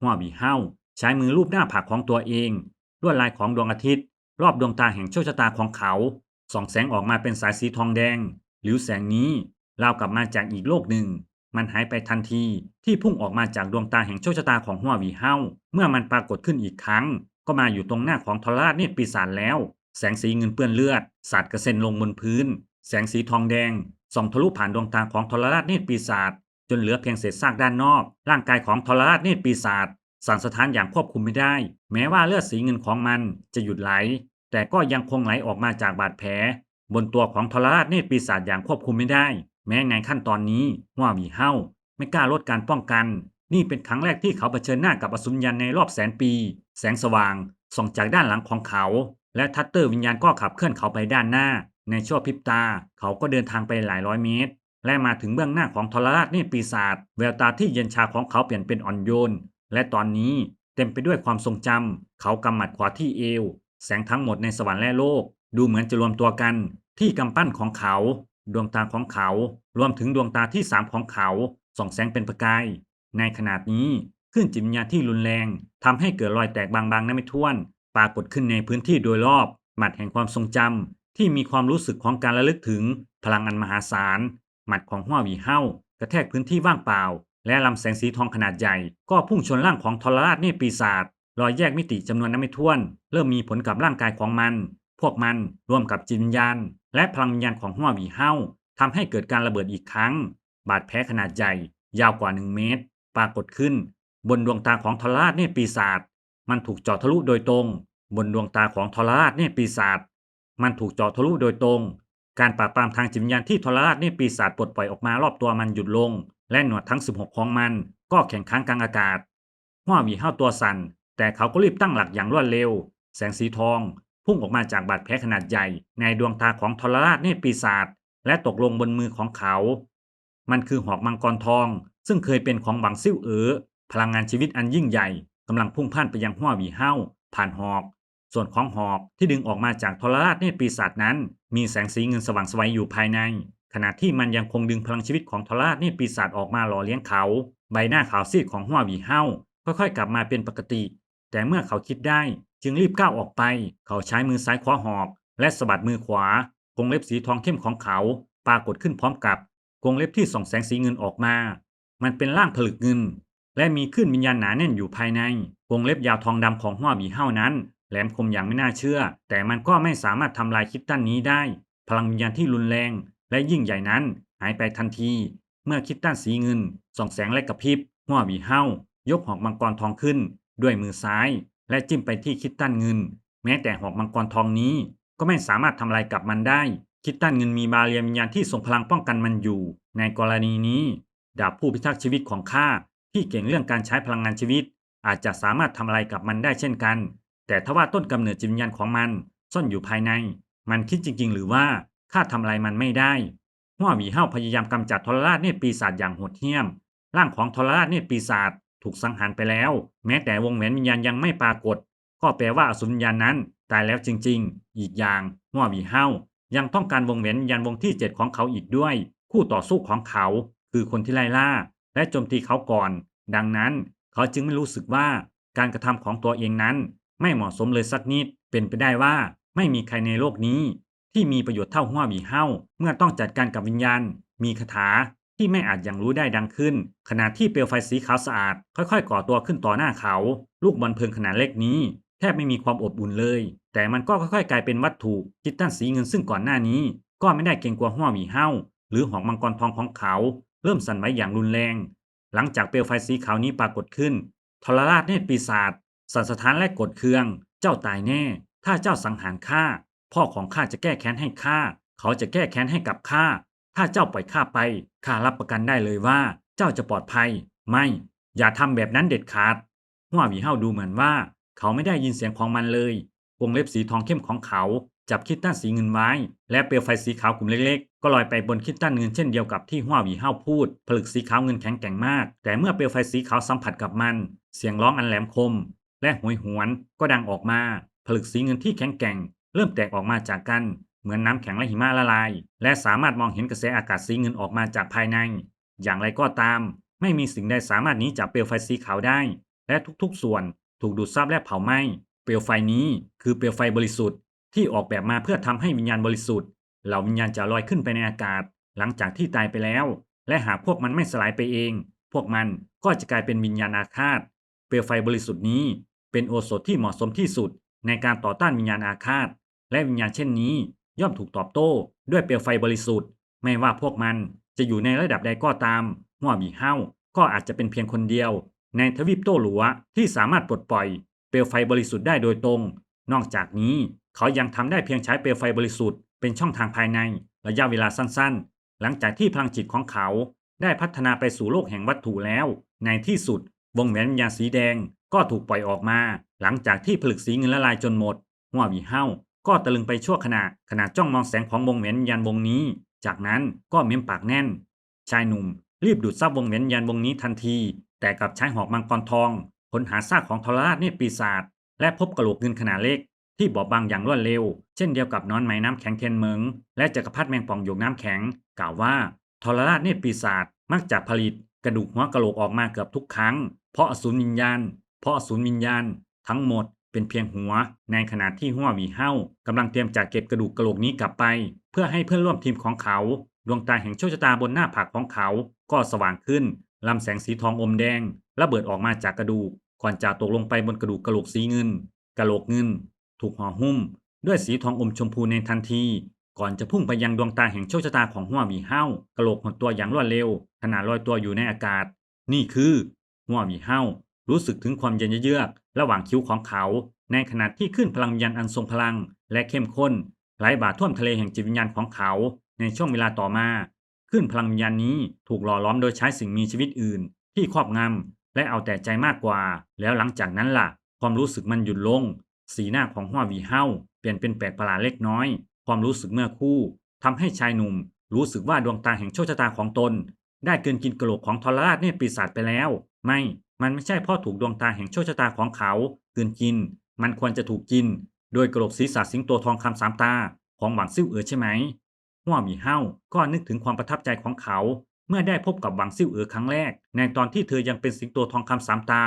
หัววีเฮาใช้มือลูบหน้าผากของตัวเอง ลวดลายของดวงอาทิตย์ รอบดวงตาแห่งโชคชะตาของเขาส่องแสงออกมาเป็นสายสีทองแดง หลิวแสงนี้รากลับมาจากอีกโลกหนึ่ง มันหายไปทันทีที่พุ่งออกมาจากดวงตาแห่งโชคชะตาของหัววีเฮาเมื่อมันปรากฏขึ้นอีกครั้ง ก็มาอยู่ตรงหน้าของทรราชเนตรปีศาจแล้ว แสงสีเงินเปื้อนเลือด สาดกระเซ็นลงบนพื้น แสงสีทองแดงส่องทะลุผ่านดวงตาของทรราชเนตรปีศาจ จนเหลือเพียงเศษซากด้านนอก ร่างกายของทรราชเนตรปีศาจสั่นสะท้านอย่างควบคุมไม่ได้ แม้ว่าเลือดสีเงินของมันจะหยุดไหล แต่ก็ยังคงไหลออกมาจากบาดแผล บนตัวของทรราชเนตรปีศาจอย่างควบคุมไม่ได้ แม้ในขั้นตอนนี้หัวหวีเฮาไม่กล้าลดการป้องกัน นี่เป็นครั้งแรกที่เขาเผชิญหน้ากับอสุรยันในรอบแสนปี แสงสว่างส่องจากด้านหลังของเขา และทัตเตอร์วิญญาณก็ขับเคลื่อนเขาไปด้านหน้า ในชั่วพริบตา เขาก็เดินทางไปหลายร้อยเมตร และมาถึงเบื้องหน้าของทรราชนตรปีศาจแววตาที่เย็นชาของเขาเปลี่ยนเป็นอ่อนโยน และตอนนี้เต็มไปด้วยความทรงจำเขากำหมัดขวาที่เอว แสงทั้งหมดในสวรรค์และโลก ดูเหมือนจะรวมตัวกัน ที่กำปั้นของเขา ดวงตาของเขา รวมถึงดวงตาที่สามของเขาส่องแสงเป็นประกาย ในขนาดนี้ขึ้นจิตวิญญาณที่รุนแรงทำให้เกิดรอยแตกบางๆนั้นไม่ท้วน ปรากฏขึ้นในพื้นที่โดยรอบหมัดแห่งความทรงจำที่มีความรู้สึกของการระลึกถึง พลังอันมหาศาล หมัดของหัววีเฮ้ากระแทกพื้นที่ว่างเปล่า และลำแสงสีทองขนาดใหญ่ ก็พุ่งชนร่างของทรราชเนตรปีศาจรอยแยกมิติจำนวนนั้นไม่ท้วน เริ่มมีผลกับร่างกายของมัน พวกมันรวมกับจิตวิญญาณ และพลังวิญญาณของหัววีเฮ้าทำให้เกิดการระเบิดอีกครั้ง บาดแผลขนาดใหญ่ ยาวกว่า 1 เมตร ปรากฏขึ้น บนดวงตาของทรราชเนตรปีศาจมันถูกเจาะทะลุโดยตรง บนดวงตาของทรราชเนตรปีศาจมันถูกเจาะทะลุโดยตรง การปราบปรามทางจิตวิญญาณที่ทรราชเนตรปีศาจปลดปล่อยออกมารอบตัวมันหยุดลง และหนวดทั้ง 16 ของมัน ก็แข็งค้างกลางอากาศหัววีห้าตัวสั่น แต่เขาก็รีบตั้งหลักอย่างรวดเร็ว แสงสีทอง พุ่งออกมาจากบาดแผลขนาดใหญ่ ในดวงตาของทรราชเนตรปีศาจและตกลงบนมือของเขา มันคือหอกมังกรทอง ซึ่งเคยเป็นของบังซิ่วเอ๋อพลังงานชีวิตอันยิ่งใหญ่กำลังพุ่งพ่านไปยังหัววีเฮ้าผ่านหอก ส่วนของหอกที่ดึงออกมาจากทรราชเนตรปีศาจนั้น มีแสงสีเงินสว่างไสวัยอยู่ภายใน ขณะที่มันยังคงดึงพลังชีวิตของทรราชเนตรปีศาจออกมาหล่อเลี้ยงเขา ใบหน้าขาวซีดของหัววีเฮาค่อยๆ กลับมาเป็นปกติ แต่เมื่อเขาคิดได้จึงรีบก้าวออกไป เขาใช้มือซ้ายคว้าหอก และสะบัดมือขวากรงเล็บสีทองเข้มของเขา ปรากฏขึ้นพร้อมกับกรงเล็บที่ส่องแสงสีเงินออกมา มันเป็นร่างผลึกเงิน และมีขึ้นวิญญาณหนาแน่นอยู่ภายในกรงเล็บยาวทองดำของหัวหมีเฮ้านั้น แหลมคมอย่างไม่น่าเชื่อ แต่มันก็ไม่สามารถทำลายคิดตันนี้ได้ พลังวิญญาณที่รุนแรง และยิ่งใหญ่นั้นหายไปทันที เมื่อคิดตันสีเงินส่องแสงและกระพริบหัวหมีเฮ้ายกหอกมังกรทองขึ้น ด้วยมือซ้าย และจิ้มไปที่คิดตันเงิน แม้แต่หอกมังกรทองนี้ ก็ไม่สามารถทำลายกับมันได้ คิดตันเงินมีบาเรียวิญญาณที่ทรงพลังป้องกันมันอยู่ ในกรณีนี้ ดาบผู้พิทักษ์ชีวิตของข้าที่เก่งเรื่องการใช้พลังงานชีวิต อาจจะสามารถทำอะไรกับมันได้เช่นกัน แต่ถ้าว่าต้นกำเนิดจิตวิญญาณของมันซ่อนอยู่ภายใน มันคิดจริง ๆ หรือว่าข้าทำอะไรมันไม่ได้หัวหวีเฮาพยายามกำจัดทรราชเนตรปีศาจอย่างโหดเหี้ยม ร่างของทรราชเนตรปีศาจถูกสังหารไปแล้ว แม้แต่วงแหวนวิญญาณยังไม่ปรากฏ ก็แปลว่าอสุรวิญญาณนั้นตายแล้วจริง ๆ อีกอย่างหัวหวีเฮายังต้องการวงแหวนวิญญาณวงที่ 7 ของเขาอีกด้วย คู่ต่อสู้ของเขา คือคนที่ไล่ล่า และโจมตีเขาก่อน ดังนั้น เขาจึงไม่รู้สึกว่าการกระทำของตัวเองนั้น ไม่เหมาะสมเลยสักนิด เป็นไปได้ว่าไม่มีใครในโลกนี้ ที่มีประโยชน์เท่าหัวหวีเฮ้าเมื่อต้องจัดการกับวิญญาณ มีคาถาที่ไม่อาจยังรู้ได้ดังขึ้น ขณะที่เปลวไฟสีขาวสะอาด ค่อยๆ ก่อตัวขึ้นต่อหน้าเขา ลูกบอลเพลิงขนาดเล็กนี้ แทบไม่มีความอบอุ่นเลย แต่มันก็ค่อยๆ กลายเป็นวัตถุจิตตันสีเงินซึ่งก่อนหน้านี้ ก็ไม่ได้เกรงกลัวหัวหวีเฮ้าหรือหอกมังกรทองของเขา เริ่มสั่นไหวอย่างรุนแรง หลังจากเปลวไฟสีขาวนี้ปรากฏขึ้นทรราชเนตรปีศาจ สันสะท้านและกดเคือง เจ้าตายแน่ ถ้าเจ้าสังหารข้าพ่อของข้าจะแก้แค้นให้ข้าเขาจะแก้แค้นให้กับข้าถ้าเจ้าปล่อยข้าไปข้ารับประกันได้เลยว่า เจ้าจะปลอดภัย ไม่ อย่าทำแบบนั้นเด็ดขาดหัวหวีเฮาดูเหมือนว่า เขาไม่ได้ยินเสียงของมันเลยวงเล็บสีทองเข้มของเขา จับคิดตันสีเงินไว้และเปลวไฟสีขาวกลุ่มเล็กๆ ก็ลอยไปบนคิดตันเงินเช่นเดียวกับที่หัวหวีเฮาพูด ผลึกสีขาวเงินแข็งแกร่งมาก แต่เมื่อเปลวไฟสีขาวสัมผัสกับมัน เสียงร้องอันแหลมคม และหวยหวนก็ดังออกมา ผลึกสีเงินที่แข็งแกร่ง เริ่มแตกออกมาจากกัน เหมือนน้ำแข็งและหิมะละลาย และสามารถมองเห็นกระแสอากาศสีเงินออกมาจากภายใน อย่างไรก็ตาม ไม่มีสิ่งใดสามารถหนีจากเปลวไฟสีขาวได้ และทุกๆ ส่วนถูกดูดซับและเผาไหม้เปลวไฟนี้คือเปลวไฟบริสุทธิ์ที่ออกแบบมาเพื่อทำให้วิญญาณบริสุทธิ์เหล่าวิญญาณจะลอยขึ้นไปในอากาศ หลังจากที่ตายไปแล้ว และหากพวกมันไม่สลายไปเอง พวกมันก็จะกลายเป็นวิญญาณอาฆาต เปลวไฟบริสุทธิ์นี้ เป็นโอสถที่เหมาะสมที่สุด ในการต่อต้านวิญญาณอาฆาต และวิญญาณเช่นนี้ ย่อมถูกตอบโต้ ด้วยเปลวไฟบริสุทธิ์ ไม่ว่าพวกมันจะอยู่ในระดับใดก็ตามหัวบีเฮาก็อาจจะเป็นเพียงคนเดียว ในทวีปโต้หลัวที่สามารถปลดปล่อย เปลวไฟบริสุทธิ์ได้โดยตรง นอกจากนี้ เขายังทำได้เพียงใช้เปลวไฟบริสุทธิ์เป็นช่องทางภายในระยะเวลาสั้นๆ หลังจากที่พลังจิตของเขาได้พัฒนาไปสู่โลกแห่งวัตถุแล้ว ในที่สุด วงแหวนวิญญาณสีแดงก็ถูกปล่อยออกมา หลังจากที่ผลึกสีเงินละลายจนหมดหัวบีเฮาก็ตะลึงไปชั่วขณะขณะจ้องมองแสงของวงแหวนวิญญาณวงนี้ จากนั้นก็เม้มปากแน่น ชายหนุ่ม รีบดูดซับวงแหวนวิญญาณวงนี้ทันที แต่กับใช้หอกมังกรทองค้นหาซากของทรราชเนตรปีศาจและพบกระโหลกเงินขนาดเล็ก ที่บอบบางอย่างรวดเร็ว เช่นเดียวกับนอนไหมน้ำแข็งเทนเหมิงและจักรพรรดิแมงป่องหยกน้ำแข็ง กล่าวว่าทรราชเนตรปีศาจมักจะผลิต กระดูกหัวกะโหลกออกมาเกือบทุกครั้ง เพราะอสูรวิญญาณ เพราะอสูรวิญญาณ ทั้งหมดเป็นเพียงหัว ในขณะที่หัววีเฮ้ากำลังเตรียมจัดเก็บกระดูกกะโหลกนี้กลับไป เพื่อให้เพื่อนร่วมทีมของเขา ดวงตาแห่งโชคชะตาบนหน้าผากของเขา ก็สว่างขึ้นลำแสงสีทองอมแดงระเบิดออกมาจากกระดูกก่อนจะตกลงไปบนกระดูกกะโหลกสีเงินกะโหลกเงิน ถูกห่อหุ้ม ด้วยสีทองอมชมพูในทันที ก่อนจะพุ่งไปยังดวงตาแห่งโชคชะตาของหัวหวีเฮ้ากระโหลกหดตัวอย่างรวดเร็วขณะลอยตัวอยู่ในอากาศ นี่คือหัวหวีเฮ้ารู้สึกถึงความเย็นเยือกระหว่างคิ้วของเขา ในขณะที่ขึ้นพลังวิญญาณอันทรงพลัง และเข้มข้นไหลบ่าท่วมทะเลแห่งจิตวิญญาณของเขา ในช่วงเวลาต่อมาขึ้นพลังวิญญาณนี้ถูกหล่อล้อมโดยใช้สิ่งมีชีวิตอื่น ที่ครอบงำและเอาแต่ใจมากกว่า แล้วหลังจากนั้นล่ะ ความรู้สึกมันหยุดลง สีหน้าของหัววีเฮ้าเปลี่ยนเป็นแปลกประหลาดเล็กน้อย ความรู้สึกเมื่อคู่ทำให้ชายหนุ่ม รู้สึกว่าดวงตาแห่งโชคชะตาของตน ได้เกินกินกระโหลกของทรราชเนตรปีศาจไปแล้ว ไม่ มันไม่ใช่เพ่อถูกดวงตาแห่งโชคชะตาของเขาเกินกิน มันควรจะถูกกิน โดยกระโหลกศีรษะสิงโตทองคำสามตา ของหวังซิ่วเอ๋อใช่ไหมหัวหมีเฮ้าก็นึกถึงความประทับใจของเขา เมื่อได้พบกับหวังซิ่วเอ๋อครั้งแรก ในตอนที่เธอยังเป็นสิงโตทองคำสามตา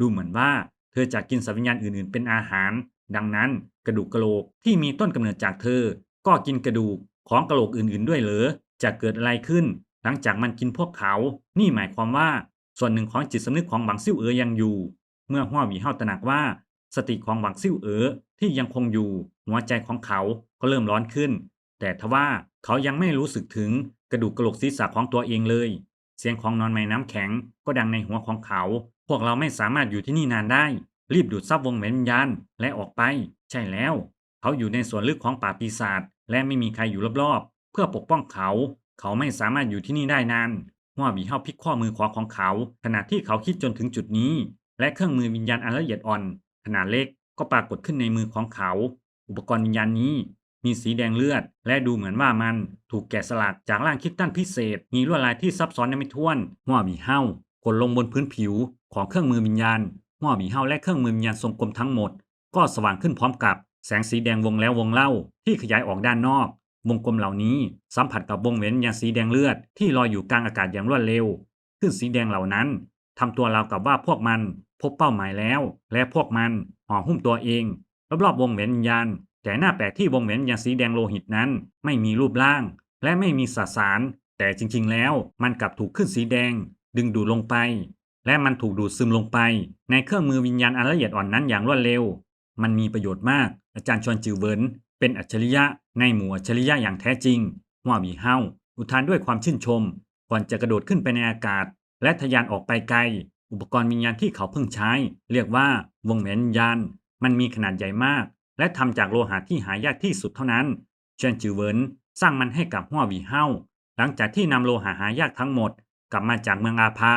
ดูเหมือนว่าเธอจะกินสัตว์วิญญาณอื่นๆ เป็นอาหาร ดังนั้นกระดูกกะโหลกที่มีต้นกำเนิดจากเธอ ก็กินกระดูกของกะโหลกอื่นๆ ด้วยเหรอจะเกิดอะไรขึ้น หลังจากมันกินพวกเขา นี่หมายความว่า ส่วนหนึ่งของจิตสำนึกของหวังซิ่วเอ๋อยังอยู่ เมื่อหัวหวีเฮาตระหนักว่า สติของหวังซิ่วเอ๋อที่ยังคงอยู่ หัวใจของเขาก็เริ่มร้อนขึ้น แต่ทว่าเขายังไม่รู้สึกถึงกระดูกกะโหลกศีรษะของตัวเองเลย เสียงของนอนไม้น้ำแข็งก็ดังในหัวของเขา พวกเราไม่สามารถอยู่ที่นี่นานได้ รีบดูดซับวงแหวนวิญญาณและออกไป ใช่แล้ว เขาอยู่ในส่วนลึกของป่าปีศาจและไม่มีใครอยู่รอบๆ เพื่อปกป้องเขา เขาไม่สามารถอยู่ที่นี่ได้นานหัวบีเฮาพลิกข้อมือขวาของเขา ขณะที่เขาคิดจนถึงจุดนี้ และเครื่องมือวิญญาณอันละเอียดอ่อน ขนาดเล็กก็ปรากฏขึ้นในมือของเขา อุปกรณ์วิญญาณนี้ มีสีแดงเลือด และดูเหมือนว่ามันถูกแกะสลักจากร่างคิดตันพิเศษ มีลวดลายที่ซับซ้อนไม่ถ้วนหัวบีเฮากดลงบนพื้นผิวของเครื่องมือวิญญาณ หัวบีเฮาและเครื่องมือวิญญาณทรงกลมทั้งหมด ก็สว่างขึ้นพร้อมกับแสงสีแดงวงแล้ววงเล่าที่ขยายออกด้านนอก วงกลมเหล่านี้สัมผัสกับวงแหวนวิญญาณสีแดงเลือดที่ลอยอยู่กลางอากาศอย่างรวดเร็วขึ้นสีแดงเหล่านั้นทำตัวราวกับว่าพวกมันพบเป้าหมายแล้ว และพวกมันห่อหุ้มตัวเองรอบๆวงแหวนวิญญาณแต่หน้าแปลกที่วงแหวนวิญญาณสีแดงโลหิตนั้น ไม่มีรูปร่าง และไม่มีสสาร แต่จริงๆแล้วมันกลับถูกขึ้นสีแดง ดึงดูดลงไป และมันถูกดูดซึมลงไป ในเครื่องมือวิญญาณอันละเอียดอ่อนนั้นอย่างรวดเร็ว มันมีประโยชน์มาก อาจารย์ชวนจิวเวินเป็นอัจฉริยะในหมู่อัจฉริยะอย่างแท้จริงหัวบีเฮาอุทานด้วยความชื่นชม ก่อนจะกระโดดขึ้นไปในอากาศ และทะยานออกไปไกล อุปกรณ์วิญญาณที่เขาเพิ่งใช้ เรียกว่าวงแหวนวิญญาณ มันมีขนาดใหญ่มาก และทำจากโลหะที่หายากที่สุดเท่านั้นเชนจิวเวินสร้างมันให้กับหัวบีเฮาหลังจากที่นำโลหะหายากทั้งหมด กลับมาจากเมืองอาพา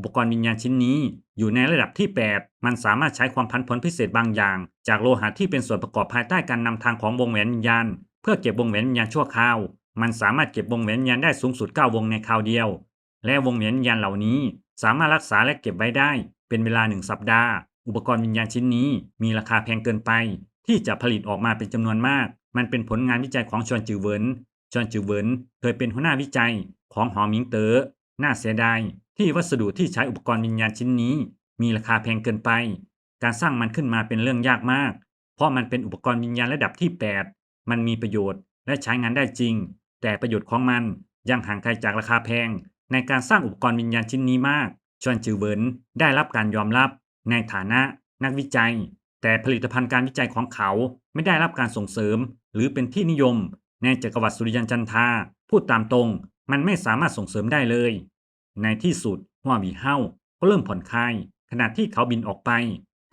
อุปกรณ์วิญญาณชิ้นนี้ อยู่ในระดับที่ 8 มันสามารถใช้ความพันผลพิเศษบางอย่าง จากโลหะที่เป็นส่วนประกอบภายใต้การนำทางของวงแหวนวิญญาณ เพื่อเก็บวงแหวนวิญญาณชั่วคราว มันสามารถเก็บวงแหวนวิญญาณได้สูงสุด 9 วงในคราวเดียว และวงแหวนวิญญาณเหล่านี้ สามารถรักษาและเก็บไว้ได้ เป็นเวลาหนึ่งสัปดาห์ อุปกรณ์วิญญาณชิ้นนี้ มีราคาแพงเกินไป ที่จะผลิตออกมาเป็นจำนวนมาก มันเป็นผลงานวิจัยของชวนจือเวินชวนจือเวินเคยเป็นหัวหน้าวิจัย ของหอมิงเตอ๋อน่าเสียดาย ที่วัสดุที่ใช้อุปกรณ์วิญญาณชิ้นนี้ มีราคาแพงเกินไป การสร้างมันขึ้นมาเป็นเรื่องยากมาก เพราะมันเป็นอุปกรณ์วิญญาณระดับที่ 8 มันมีประโยชน์และใช้งานได้จริง แต่ประโยชน์ของมันยังห่างไกลจากราคาแพง ในการสร้างอุปกรณ์วิญญาณชิ้นนี้มาก ชวนจือเวินได้รับการยอมรับในฐานะนักวิจัย แต่ผลิตภัณฑ์การวิจัยของเขาไม่ได้รับการส่งเสริม หรือเป็นที่นิยม ในจักรวรรดิสุริยันจันทาพูดตามตรง มันไม่สามารถส่งเสริมได้เลย ในที่สุดหัวหวีเฮาก็เริ่มผ่อนคลายขณะที่เขาบินออกไป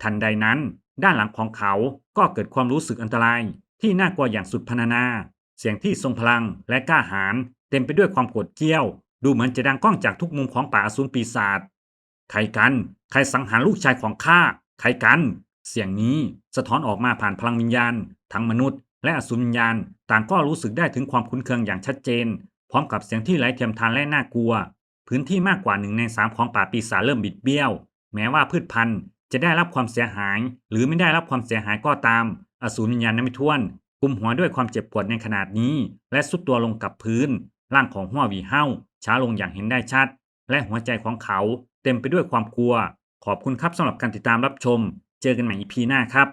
ทันใดนั้น ด้านหลังของเขาก็เกิดความรู้สึกอันตราย ที่น่ากลัวอย่างสุดพรรณนา เสียงที่ทรงพลังและกล้าหาญเต็มไปด้วยความโกรธเกี้ยว ดูเหมือนจะดังก้องจากทุกมุมของป่าอสูรปีศาจใครกัน ใครสังหารลูกชายของข้าใครกัน เสียงนี้สะท้อนออกมาผ่านพลังวิญญาณ ทั้งมนุษย์ และอสูรวิญญาณ ต่างก็รู้สึกได้ถึงความคุ้นเคืองอย่างชัดเจน พร้อมกับเสียงที่ไร้เทียมทานและน่ากลัว พื้นที่มากกว่าหนึ่งในสามของป่าปีศาจเริ่มบิดเบี้ยว แม้ว่าพืชพันธุ์จะได้รับความเสียหาย หรือไม่ได้รับความเสียหายก็ตาม อสูรวิญญาณนั้นไม่ท้วนกลุ่มหัวด้วยความเจ็บปวดในขนาดนี้ และสุดตัวลงกับพื้น ร่างของหัววีเฮาช้าลงอย่างเห็นได้ชัด และหัวใจของเขาเต็มไปด้วยความกลัว ขอบคุณครับสำหรับการติดตามรับชม เจอกันใหม่ EP หน้าครับ